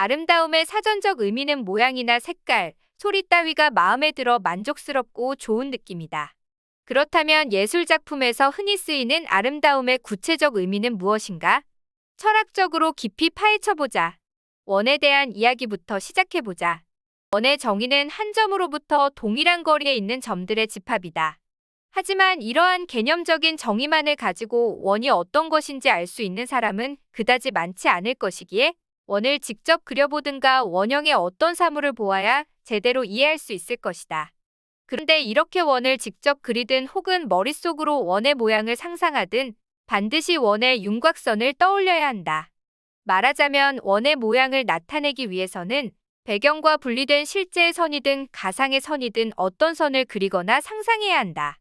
아름다움의 사전적 의미는 모양이나 색깔, 소리 따위가 마음에 들어 만족스럽고 좋은 느낌이다. 그렇다면 예술 작품에서 흔히 쓰이는 아름다움의 구체적 의미는 무엇인가? 철학적으로 깊이 파헤쳐보자. 원에 대한 이야기부터 시작해보자. 원의 정의는 한 점으로부터 동일한 거리에 있는 점들의 집합이다. 하지만 이러한 개념적인 정의만을 가지고 원이 어떤 것인지 알 수 있는 사람은 그다지 많지 않을 것이기에 원을 직접 그려보든가 원형의 어떤 사물을 보아야 제대로 이해할 수 있을 것이다. 그런데 이렇게 원을 직접 그리든 혹은 머릿속으로 원의 모양을 상상하든 반드시 원의 윤곽선을 떠올려야 한다. 말하자면 원의 모양을 나타내기 위해서는 배경과 분리된 실제의 선이든 가상의 선이든 어떤 선을 그리거나 상상해야 한다.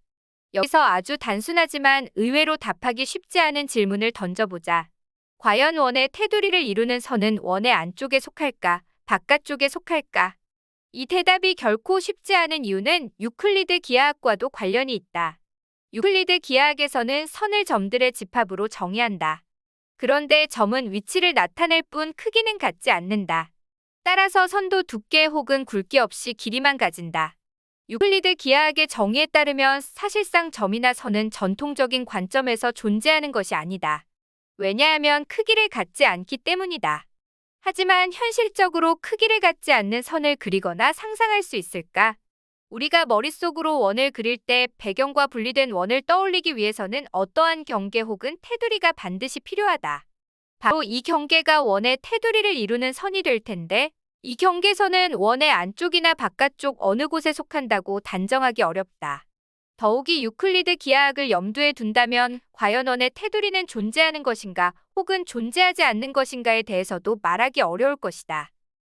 여기서 아주 단순하지만 의외로 답하기 쉽지 않은 질문을 던져보자. 과연 원의 테두리를 이루는 선은 원의 안쪽에 속할까, 바깥쪽에 속할까? 이 대답이 결코 쉽지 않은 이유는 유클리드 기하학과도 관련이 있다. 유클리드 기하학에서는 선을 점들의 집합으로 정의한다. 그런데 점은 위치를 나타낼 뿐 크기는 갖지 않는다. 따라서 선도 두께 혹은 굵기 없이 길이만 가진다. 유클리드 기하학의 정의에 따르면 사실상 점이나 선은 전통적인 관점에서 존재하는 것이 아니다. 왜냐하면 크기를 갖지 않기 때문이다. 하지만 현실적으로 크기를 갖지 않는 선을 그리거나 상상할 수 있을까? 우리가 머릿속으로 원을 그릴 때 배경과 분리된 원을 떠올리기 위해서는 어떠한 경계 혹은 테두리가 반드시 필요하다. 바로 이 경계가 원의 테두리를 이루는 선이 될 텐데, 이 경계선은 원의 안쪽이나 바깥쪽 어느 곳에 속한다고 단정하기 어렵다. 더욱이 유클리드 기하학을 염두에 둔다면 과연 원의 테두리는 존재하는 것인가 혹은 존재하지 않는 것인가에 대해서도 말하기 어려울 것이다.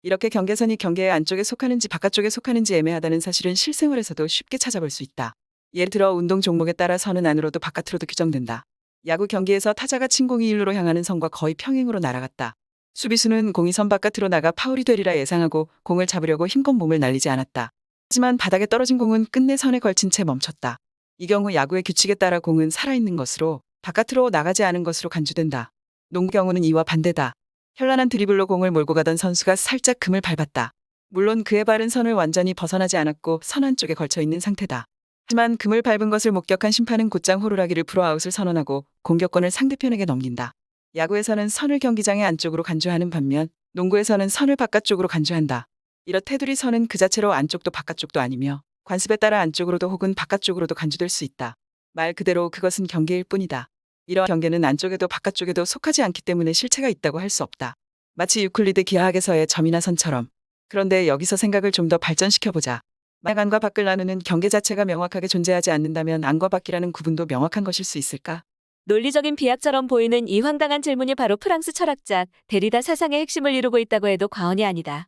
이렇게 경계선이 경계의 안쪽에 속하는지 바깥쪽에 속하는지 애매하다는 사실은 실생활에서도 쉽게 찾아볼 수 있다. 예를 들어 운동 종목에 따라 선은 안으로도 바깥으로도 규정된다. 야구 경기에서 타자가 침공이 일루로 향하는 선과 거의 평행으로 날아갔다. 수비수는 공이 선 바깥으로 나가 파울이 되리라 예상하고 공을 잡으려고 힘껏 몸을 날리지 않았다. 하지만 바닥에 떨어진 공은 끝내 선에 걸친 채 멈췄다. 이 경우 야구의 규칙에 따라 공은 살아있는 것으로 바깥으로 나가지 않은 것으로 간주된다. 농구 경우는 이와 반대다. 현란한 드리블로 공을 몰고 가던 선수가 살짝 금을 밟았다. 물론 그의 발은 선을 완전히 벗어나지 않았고 선 안쪽에 걸쳐 있는 상태다. 하지만 금을 밟은 것을 목격한 심판은 곧장 호루라기를 불어 아웃을 선언하고 공격권을 상대편에게 넘긴다. 야구에서는 선을 경기장의 안쪽으로 간주하는 반면 농구에서는 선을 바깥쪽으로 간주한다. 이렇 테두리 선은 그 자체로 안쪽도 바깥쪽도 아니며 관습에 따라 안쪽으로도 혹은 바깥쪽으로도 간주될 수 있다. 말 그대로 그것은 경계일 뿐이다. 이러한 경계는 안쪽에도 바깥쪽에도 속하지 않기 때문에 실체가 있다고 할 수 없다. 마치 유클리드 기하학에서의 점이나 선처럼. 그런데 여기서 생각을 좀 더 발전시켜보자. 만약 안과 밖을 나누는 경계 자체가 명확하게 존재하지 않는다면 안과 밖이라는 구분도 명확한 것일 수 있을까? 논리적인 비약처럼 보이는 이 황당한 질문이 바로 프랑스 철학자 데리다 사상의 핵심을 이루고 있다고 해도 과언이 아니다.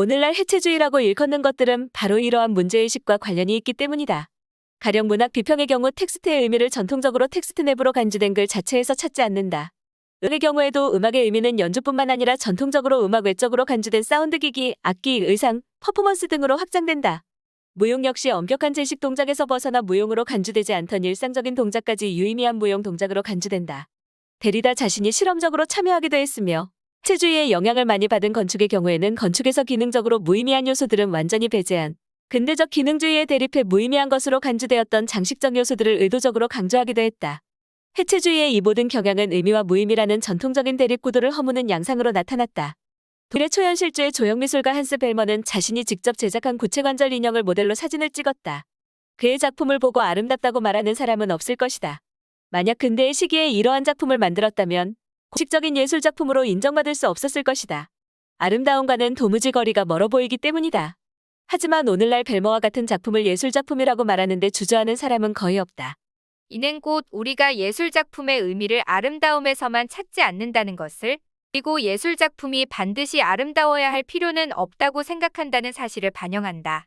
오늘날 해체주의라고 일컫는 것들은 바로 이러한 문제의식과 관련이 있기 때문이다. 가령 문학 비평의 경우 텍스트의 의미를 전통적으로 텍스트 내부로 간주된 글 자체에서 찾지 않는다. 음의 경우에도 음악의 의미는 연주뿐만 아니라 전통적으로 음악 외적으로 간주된 사운드 기기, 악기, 의상, 퍼포먼스 등으로 확장된다. 무용 역시 엄격한 제식 동작에서 벗어나 무용으로 간주되지 않던 일상적인 동작까지 유의미한 무용 동작으로 간주된다. 데리다 자신이 실험적으로 참여하기도 했으며 체주의의 영향을 많이 받은 건축의 경우에는 건축에서 기능적으로 무의미한 요소들은 완전히 배제한 근대적 기능주의에 대립해 무의미한 것으로 간주되었던 장식적 요소들을 의도적으로 강조하기도 했다. 해체주의의 이 모든 경향은 의미와 무의미라는 전통적인 대립 구도를 허무는 양상으로 나타났다. 독일의 초현실주의 조형미술가 한스 벨머는 자신이 직접 제작한 구체관절 인형을 모델로 사진을 찍었다. 그의 작품을 보고 아름답다고 말하는 사람은 없을 것이다. 만약 근대의 시기에 이러한 작품을 만들었다면 공식적인 예술 작품으로 인정받을 수 없었을 것이다. 아름다움과는 도무지 거리가 멀어 보이기 때문이다. 하지만 오늘날 벨머와 같은 작품을 예술 작품이라고 말하는데 주저하는 사람은 거의 없다. 이는 곧 우리가 예술 작품의 의미를 아름다움에서만 찾지 않는다는 것을 그리고 예술 작품이 반드시 아름다워야 할 필요는 없다고 생각한다는 사실을 반영한다.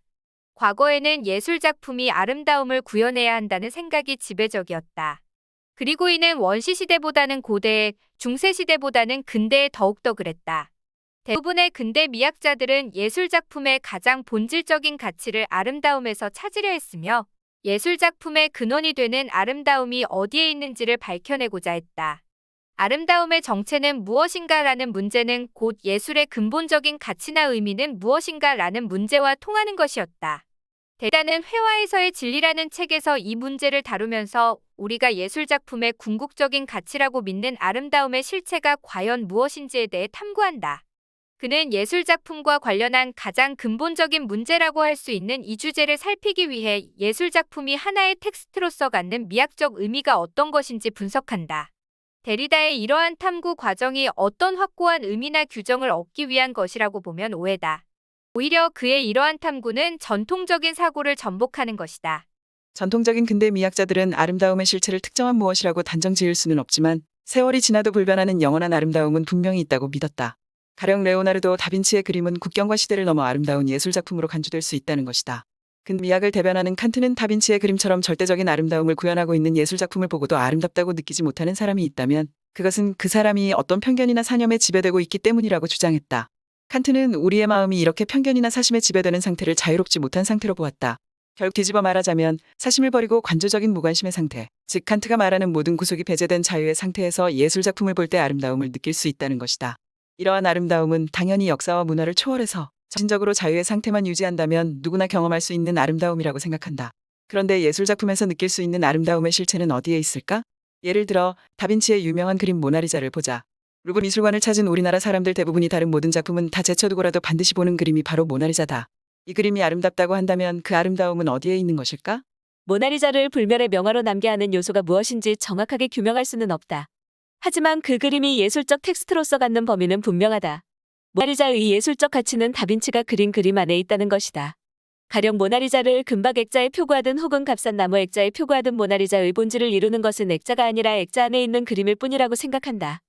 과거에는 예술 작품이 아름다움을 구현해야 한다는 생각이 지배적이었다. 그리고 이는 원시 시대보다는 고대, 중세 시대보다는 근대에 더욱더 그랬다. 대부분의 근대 미학자들은 예술 작품의 가장 본질적인 가치를 아름다움에서 찾으려 했으며 예술 작품의 근원이 되는 아름다움이 어디에 있는지를 밝혀내고자 했다. 아름다움의 정체는 무엇인가라는 문제는 곧 예술의 근본적인 가치나 의미는 무엇인가라는 문제와 통하는 것이었다. 대단은 회화에서의 진리라는 책에서 이 문제를 다루면서 우리가 예술 작품의 궁극적인 가치라고 믿는 아름다움의 실체가 과연 무엇인지에 대해 탐구한다. 그는 예술 작품과 관련한 가장 근본적인 문제라고 할 수 있는 이 주제를 살피기 위해 예술 작품이 하나의 텍스트로서 갖는 미학적 의미가 어떤 것인지 분석한다. 데리다의 이러한 탐구 과정이 어떤 확고한 의미나 규정을 얻기 위한 것이라고 보면 오해다. 오히려 그의 이러한 탐구는 전통적인 사고를 전복하는 것이다. 전통적인 근대 미학자들은 아름다움의 실체를 특정한 무엇이라고 단정 지을 수는 없지만 세월이 지나도 불변하는 영원한 아름다움은 분명히 있다고 믿었다. 가령 레오나르도 다빈치의 그림은 국경과 시대를 넘어 아름다운 예술 작품으로 간주될 수 있다는 것이다. 근데 미학을 대변하는 칸트는 다빈치의 그림처럼 절대적인 아름다움을 구현하고 있는 예술 작품을 보고도 아름답다고 느끼지 못하는 사람이 있다면 그것은 그 사람이 어떤 편견이나 사념에 지배되고 있기 때문이라고 주장했다. 칸트는 우리의 마음이 이렇게 편견이나 사심에 지배되는 상태를 자유롭지 못한 상태로 보았다. 결국 뒤집어 말하자면 사심을 버리고 관조적인 무관심의 상태, 즉 칸트가 말하는 모든 구속이 배제된 자유의 상태에서 예술 작품을 볼 때 아름다움을 느낄 수 있다는 것이다. 이러한 아름다움은 당연히 역사와 문화를 초월해서 정신적으로 자유의 상태만 유지한다면 누구나 경험할 수 있는 아름다움이라고 생각한다. 그런데 예술 작품에서 느낄 수 있는 아름다움의 실체는 어디에 있을까? 예를 들어 다빈치의 유명한 그림 모나리자를 보자. 루브 미술관을 찾은 우리나라 사람들 대부분이 다른 모든 작품은 다 제쳐두고라도 반드시 보는 그림이 바로 모나리자다. 이 그림이 아름답다고 한다면 그 아름다움은 어디에 있는 것일까? 모나리자를 불멸의 명화로 남게 하는 요소가 무엇인지 정확하게 규명할 수는 없다. 하지만 그 그림이 예술적 텍스트로서 갖는 범위는 분명하다. 모나리자의 예술적 가치는 다빈치가 그린 그림 안에 있다는 것이다. 가령 모나리자를 금박 액자에 표구하든 혹은 값싼 나무 액자에 표구하든 모나리자의 본질을 이루는 것은 액자가 아니라 액자 안에 있는 그림일 뿐이라고 생각한다.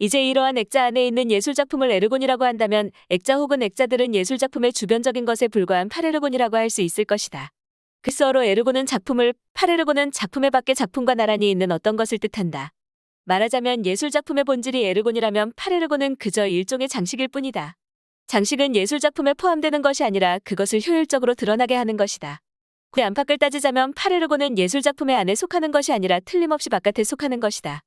이제 이러한 액자 안에 있는 예술작품을 에르곤이라고 한다면 액자 혹은 액자들은 예술작품의 주변적인 것에 불과한 파레르곤이라고 할 수 있을 것이다. 글쎄어로 에르곤은 작품을, 파레르곤은 작품의 밖에 작품과 나란히 있는 어떤 것을 뜻한다. 말하자면 예술작품의 본질이 에르곤이라면 파레르곤은 그저 일종의 장식일 뿐이다. 장식은 예술작품에 포함되는 것이 아니라 그것을 효율적으로 드러나게 하는 것이다. 그 안팎을 따지자면 파레르곤은 예술작품의 안에 속하는 것이 아니라 틀림없이 바깥에 속하는 것이다.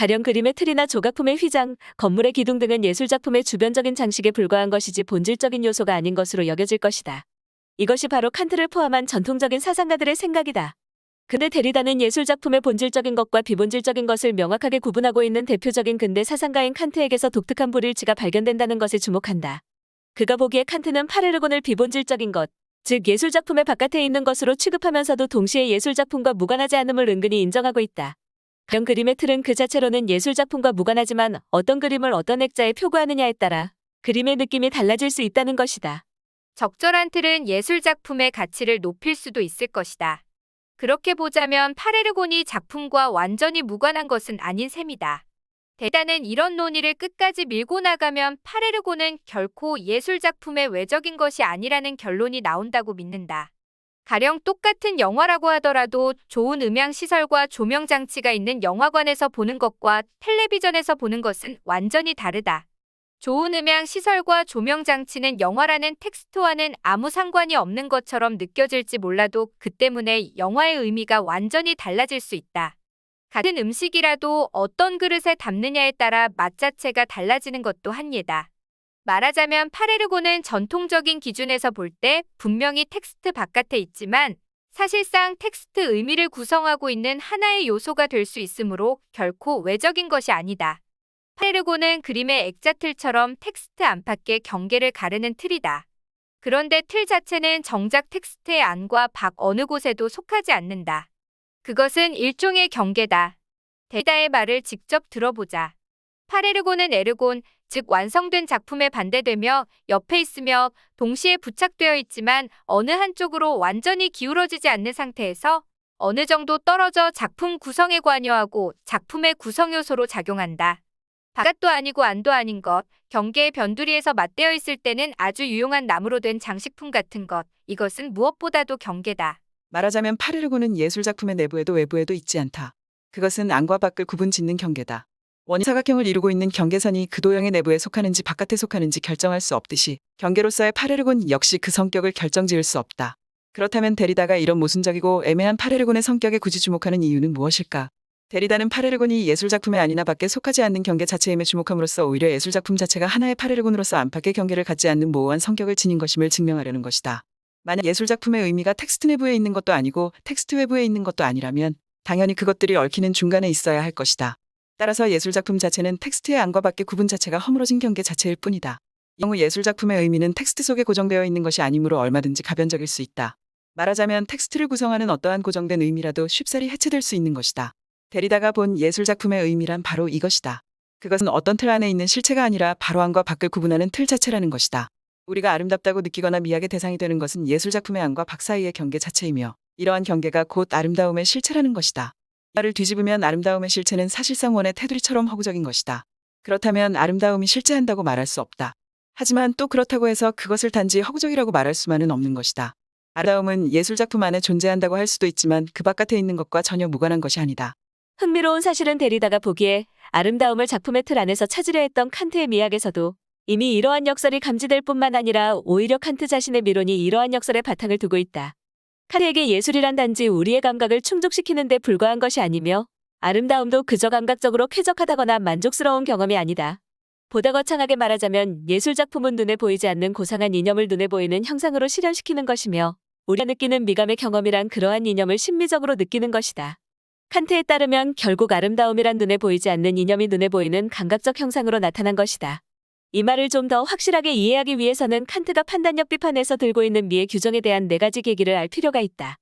가령 그림의 틀이나 조각품의 휘장, 건물의 기둥 등은 예술작품의 주변적인 장식에 불과한 것이지 본질적인 요소가 아닌 것으로 여겨질 것이다. 이것이 바로 칸트를 포함한 전통적인 사상가들의 생각이다. 근데 데리다는 예술작품의 본질적인 것과 비본질적인 것을 명확하게 구분하고 있는 대표적인 근대 사상가인 칸트에게서 독특한 불일치가 발견된다는 것에 주목한다. 그가 보기에 칸트는 파레르곤을 비본질적인 것, 즉 예술작품의 바깥에 있는 것으로 취급하면서도 동시에 예술작품과 무관하지 않음을 은근히 인정하고 있다. 그런 그림의 틀은 그 자체로는 예술작품과 무관하지만 어떤 그림을 어떤 액자에 표구하느냐에 따라 그림의 느낌이 달라질 수 있다는 것이다. 적절한 틀은 예술 작품의 가치를 높일 수도 있을 것이다. 그렇게 보자면 파레르곤이 작품과 완전히 무관한 것은 아닌 셈이다. 대단은 이런 논의를 끝까지 밀고 나가면 파레르곤은 결코 예술 작품의 외적인 것이 아니라는 결론이 나온다고 믿는다. 가령 똑같은 영화라고 하더라도 좋은 음향 시설과 조명 장치가 있는 영화관에서 보는 것과 텔레비전에서 보는 것은 완전히 다르다. 좋은 음향 시설과 조명 장치는 영화라는 텍스트와는 아무 상관이 없는 것처럼 느껴질지 몰라도 그 때문에 영화의 의미가 완전히 달라질 수 있다. 같은 음식이라도 어떤 그릇에 담느냐에 따라 맛 자체가 달라지는 것도 한 예다. 말하자면 파레르고는 전통적인 기준에서 볼 때 분명히 텍스트 바깥에 있지만 사실상 텍스트 의미를 구성하고 있는 하나의 요소가 될 수 있으므로 결코 외적인 것이 아니다. 파레르고는 그림의 액자틀처럼 텍스트 안팎의 경계를 가르는 틀이다. 그런데 틀 자체는 정작 텍스트의 안과 밖 어느 곳에도 속하지 않는다. 그것은 일종의 경계다. 데다의 말을 직접 들어보자. 파레르고는 에르곤, 즉 완성된 작품에 반대되며 옆에 있으며 동시에 부착되어 있지만 어느 한쪽으로 완전히 기울어지지 않는 상태에서 어느 정도 떨어져 작품 구성에 관여하고 작품의 구성 요소로 작용한다. 바깥도 아니고 안도 아닌 것, 경계의 변두리에서 맞대어 있을 때는 아주 유용한 나무로 된 장식품 같은 것, 이것은 무엇보다도 경계다. 말하자면 파레르고는 예술 작품의 내부에도 외부에도 있지 않다. 그것은 안과 밖을 구분 짓는 경계다. 원이 사각형을 이루고 있는 경계선이 그 도형의 내부에 속하는지 바깥에 속하는지 결정할 수 없듯이 경계로서의 파레르곤 역시 그 성격을 결정지을 수 없다. 그렇다면 데리다가 이런 모순적이고 애매한 파레르곤의 성격에 굳이 주목하는 이유는 무엇일까? 데리다는 파레르곤이 예술작품의 아니나 밖에 속하지 않는 경계 자체임에 주목함으로써 오히려 예술작품 자체가 하나의 파레르곤으로서 안팎의 경계를 갖지 않는 모호한 성격을 지닌 것임을 증명하려는 것이다. 만약 예술작품의 의미가 텍스트 내부에 있는 것도 아니고 텍스트 외부에 있는 것도 아니라면 당연히 그것들이 얽히는 중간에 있어야 할 것이다. 따라서 예술작품 자체는 텍스트의 안과 밖의 구분 자체가 허물어진 경계 자체일 뿐이다. 이 경우 예술작품의 의미는 텍스트 속에 고정되어 있는 것이 아니므로 얼마든지 가변적일 수 있다. 말하자면 텍스트를 구성하는 어떠한 고정된 의미라도 쉽사리 해체될 수 있는 것이다. 데리다가 본 예술작품의 의미란 바로 이것이다. 그것은 어떤 틀 안에 있는 실체가 아니라 바로 안과 밖을 구분하는 틀 자체라는 것이다. 우리가 아름답다고 느끼거나 미학의 대상이 되는 것은 예술작품의 안과 밖 사이의 경계 자체이며 이러한 경계가 곧 아름다움의 실체라는 것이다. 말을 뒤집으면 아름다움의 실체는 사실상 원의 테두리처럼 허구적인 것이다. 그렇다면 아름다움이 실체한다고 말할 수 없다. 하지만 또 그렇다고 해서 그것을 단지 허구적이라고 말할 수만은 없는 것이다. 아름다움은 예술작품 안에 존재한다고 할 수도 있지만 그 바깥에 있는 것과 전혀 무관한 것이 아니다. 흥미로운 사실은 데리다가 보기에 아름다움을 작품의 틀 안에서 찾으려 했던 칸트의 미학에서도 이미 이러한 역설이 감지될 뿐만 아니라 오히려 칸트 자신의 미론이 이러한 역설의 바탕을 두고 있다. 칸트에게 예술이란 단지 우리의 감각을 충족시키는 데 불과한 것이 아니며 아름다움도 그저 감각적으로 쾌적하다거나 만족스러운 경험이 아니다. 보다 거창하게 말하자면 예술작품은 눈에 보이지 않는 고상한 이념을 눈에 보이는 형상으로 실현시키는 것이며 우리가 느끼는 미감의 경험이란 그러한 이념을 심미적으로 느끼는 것이다. 칸트에 따르면 결국 아름다움이란 눈에 보이지 않는 이념이 눈에 보이는 감각적 형상으로 나타난 것이다. 이 말을 좀 더 확실하게 이해하기 위해서는 칸트가 판단력 비판에서 들고 있는 미의 규정에 대한 네 가지 계기를 알 필요가 있다.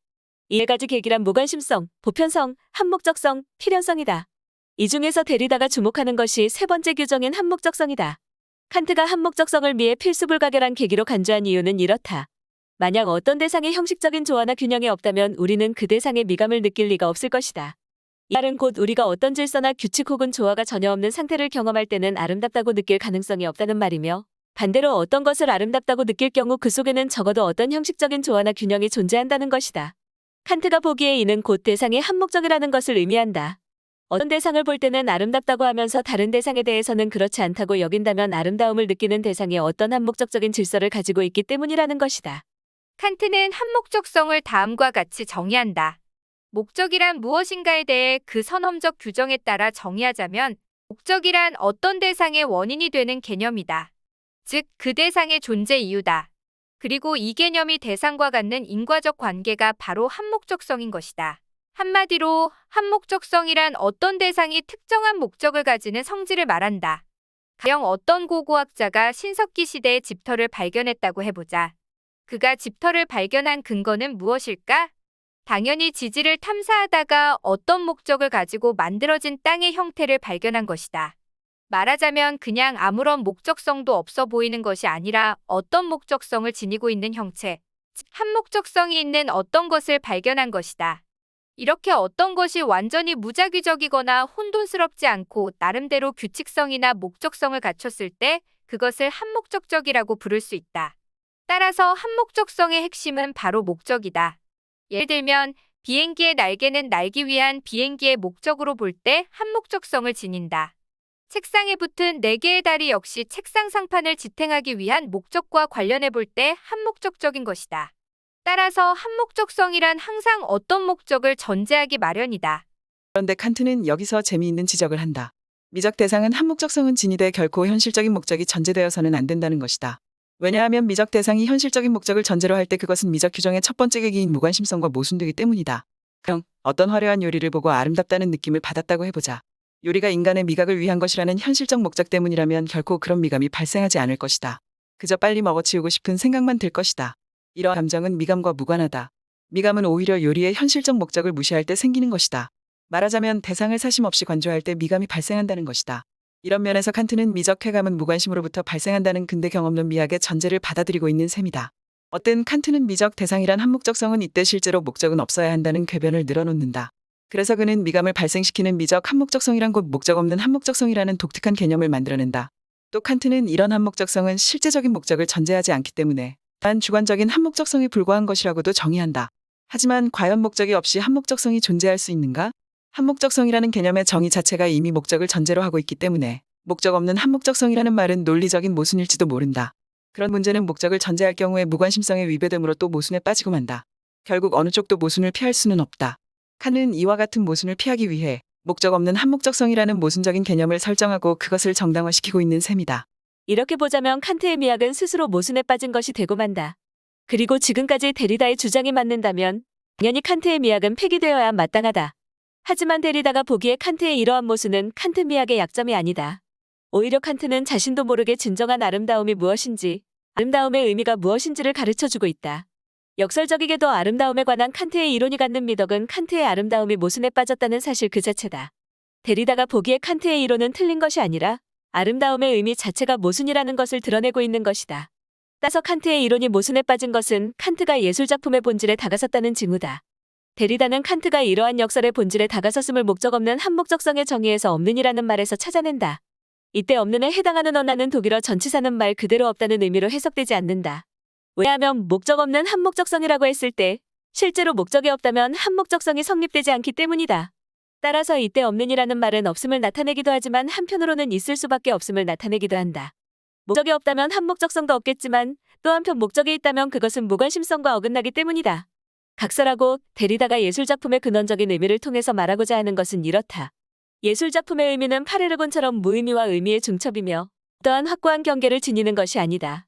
이 네 가지 계기란 무관심성, 보편성, 한목적성, 필연성이다. 이 중에서 데리다가 주목하는 것이 세 번째 규정인 한목적성이다. 칸트가 한목적성을 미의 필수불가결한 계기로 간주한 이유는 이렇다. 만약 어떤 대상의 형식적인 조화나 균형이 없다면 우리는 그 대상의 미감을 느낄 리가 없을 것이다. 이 말은 곧 우리가 어떤 질서나 규칙 혹은 조화가 전혀 없는 상태를 경험할 때는 아름답다고 느낄 가능성이 없다는 말이며 반대로 어떤 것을 아름답다고 느낄 경우 그 속에는 적어도 어떤 형식적인 조화나 균형이 존재한다는 것이다. 칸트가 보기에 이는 곧 대상이 한목적이라는 것을 의미한다. 어떤 대상을 볼 때는 아름답다고 하면서 다른 대상에 대해서는 그렇지 않다고 여긴다면 아름다움을 느끼는 대상이 어떤 한목적적인 질서를 가지고 있기 때문이라는 것이다. 칸트는 한목적성을 다음과 같이 정의한다. 목적이란 무엇인가에 대해 그 선험적 규정에 따라 정의하자면 목적이란 어떤 대상의 원인이 되는 개념이다. 즉, 그 대상의 존재 이유다. 그리고 이 개념이 대상과 갖는 인과적 관계가 바로 한목적성인 것이다. 한마디로 한목적성이란 어떤 대상이 특정한 목적을 가지는 성질을 말한다. 가령 어떤 고고학자가 신석기 시대의 집터를 발견했다고 해보자. 그가 집터를 발견한 근거는 무엇일까? 당연히 지지를 탐사하다가 어떤 목적을 가지고 만들어진 땅의 형태를 발견한 것이다. 말하자면 그냥 아무런 목적성도 없어 보이는 것이 아니라 어떤 목적성을 지니고 있는 형체, 즉 한목적성이 있는 어떤 것을 발견한 것이다. 이렇게 어떤 것이 완전히 무작위적이거나 혼돈스럽지 않고 나름대로 규칙성이나 목적성을 갖췄을 때 그것을 한목적적이라고 부를 수 있다. 따라서 한목적성의 핵심은 바로 목적이다. 예를 들면 비행기의 날개는 날기 위한 비행기의 목적으로 볼 때 한목적성을 지닌다. 책상에 붙은 4개의 다리 역시 책상 상판을 지탱하기 위한 목적과 관련해 볼 때 한목적적인 것이다. 따라서 한목적성이란 항상 어떤 목적을 전제하기 마련이다. 그런데 칸트는 여기서 재미있는 지적을 한다. 미적 대상은 한목적성은 진이되 결코 현실적인 목적이 전제되어서는 안 된다는 것이다. 왜냐하면 미적 대상이 현실적인 목적을 전제로 할 때 그것은 미적 규정의 첫 번째 계기인 무관심성과 모순되기 때문이다. 그럼 어떤 화려한 요리를 보고 아름답다는 느낌을 받았다고 해보자. 요리가 인간의 미각을 위한 것이라는 현실적 목적 때문이라면 결코 그런 미감이 발생하지 않을 것이다. 그저 빨리 먹어치우고 싶은 생각만 들 것이다. 이러한 감정은 미감과 무관하다. 미감은 오히려 요리의 현실적 목적을 무시할 때 생기는 것이다. 말하자면 대상을 사심 없이 관조할 때 미감이 발생한다는 것이다. 이런 면에서 칸트는 미적 쾌감은 무관심으로부터 발생한다는 근대 경험론 미학의 전제를 받아들이고 있는 셈이다. 어떤 칸트는 미적 대상이란 한목적성은 이때 실제로 목적은 없어야 한다는 궤변을 늘어놓는다. 그래서 그는 미감을 발생시키는 미적 한목적성이란 곧 목적 없는 한목적성이라는 독특한 개념을 만들어낸다. 또 칸트는 이런 한목적성은 실제적인 목적을 전제하지 않기 때문에 단 주관적인 한목적성에 불과한 것이라고도 정의한다. 하지만 과연 목적이 없이 한목적성이 존재할 수 있는가? 한목적성이라는 개념의 정의 자체가 이미 목적을 전제로 하고 있기 때문에 목적 없는 한목적성이라는 말은 논리적인 모순일지도 모른다. 그런 문제는 목적을 전제할 경우에 무관심성에 위배되므로 또 모순에 빠지고 만다. 결국 어느 쪽도 모순을 피할 수는 없다. 칸은 이와 같은 모순을 피하기 위해 목적 없는 한목적성이라는 모순적인 개념을 설정하고 그것을 정당화시키고 있는 셈이다. 이렇게 보자면 칸트의 미학은 스스로 모순에 빠진 것이 되고 만다. 그리고 지금까지 데리다의 주장이 맞는다면 당연히 칸트의 미학은 폐기되어야 마땅하다. 하지만 데리다가 보기에 칸트의 이러한 모순은 칸트 미학의 약점이 아니다. 오히려 칸트는 자신도 모르게 진정한 아름다움이 무엇인지, 아름다움의 의미가 무엇인지를 가르쳐주고 있다. 역설적이게도 아름다움에 관한 칸트의 이론이 갖는 미덕은 칸트의 아름다움이 모순에 빠졌다는 사실 그 자체다. 데리다가 보기에 칸트의 이론은 틀린 것이 아니라 아름다움의 의미 자체가 모순이라는 것을 드러내고 있는 것이다. 따서 칸트의 이론이 모순에 빠진 것은 칸트가 예술작품의 본질에 다가섰다는 징후다. 데리다는 칸트가 이러한 역설의 본질에 다가섰음을 목적 없는 한목적성의 정의에서 없는이라는 말에서 찾아낸다. 이때 없는에 해당하는 언어는 독일어 전치사는 말 그대로 없다는 의미로 해석되지 않는다. 왜냐하면 목적 없는 한목적성이라고 했을 때 실제로 목적이 없다면 한목적성이 성립되지 않기 때문이다. 따라서 이때 없는이라는 말은 없음을 나타내기도 하지만 한편으로는 있을 수밖에 없음을 나타내기도 한다. 목적이 없다면 한목적성도 없겠지만 또 한편 목적이 있다면 그것은 무관심성과 어긋나기 때문이다. 각설하고 데리다가 예술작품의 근원적인 의미를 통해서 말하고자 하는 것은 이렇다. 예술작품의 의미는 파레르곤처럼 무의미와 의미의 중첩이며 어떠한 확고한 경계를 지니는 것이 아니다.